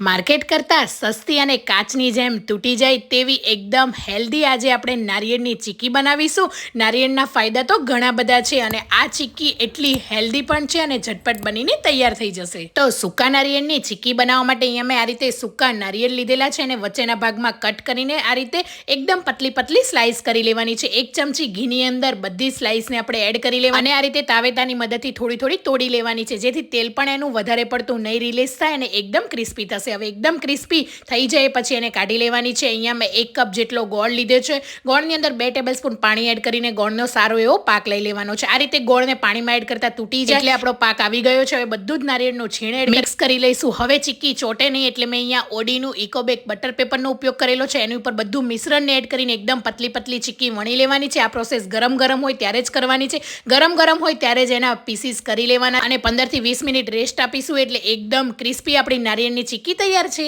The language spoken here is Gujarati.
માર્કેટ કરતાં સસ્તી અને કાચની જેમ તૂટી જાય તેવી એકદમ હેલ્ધી આજે આપણે નારિયેળની ચીક્કી બનાવીશું. નારિયેળના ફાયદા તો ઘણા બધા છે અને આ ચીક્કી એટલી હેલ્ધી પણ છે અને ઝટપટ બનીને તૈયાર થઈ જશે. તો સૂકા નારિયેળની ચીક્કી બનાવવા માટે અહીંયા મેં આ રીતે સૂકા નારિયેળ લીધેલા છે અને વચ્ચેના ભાગમાં કટ કરીને આ રીતે એકદમ પતલી પતલી સ્લાઇસ કરી લેવાની છે. એક ચમચી ઘીની અંદર બધી સ્લાઇસને આપણે એડ કરી લેવાની અને આ રીતે તાવેતાની મદદથી થોડી થોડી તોડી લેવાની છે. જેથી તેલ પણ એનું વધારે પડતું નહીં રિલીઝ થાય અને એકદમ ક્રિસ્પી થશે હવે એકદમ ક્રિસ્પી થઈ જાય પછી એને કાઢી લેવાની છે. અહીંયા મેં એક કપ જેટલો ગોળ લીધો છે. ગોળની અંદર બે ટેબલ સ્પૂન પાણી એડ કરીને ગોળનો સારો એવો પાક લઈ લેવાનો છે. આ રીતે ગોળને પાણીમાં એડ કરતા તૂટી જાય. એટલે આપણો પાક આવી ગયો છે. હવે બધું જ નારિયેળનું છીણ એડ મિક્સ કરી લઈશું. હવે ચીક્કી ચોટે નહીં એટલે મેં અહીંયા ઓડીનું ઇકોબેક બટર પેપરનો ઉપયોગ કરેલો છે. એની ઉપર બધું મિશ્રણને એડ કરીને એકદમ પતલી પતલી ચીક્કી વણી લેવાની છે. આ પ્રોસેસ ગરમ ગરમ હોય ત્યારે જ કરવાની છે. ગરમ ગરમ હોય ત્યારે જ એના પીસીસ કરી લેવાના. અને પંદરથી વીસ મિનિટ રેસ્ટ આપીશું. એટલે એકદમ ક્રિસ્પી આપણી નારિયેળની ચીક્કી તૈયાર છે?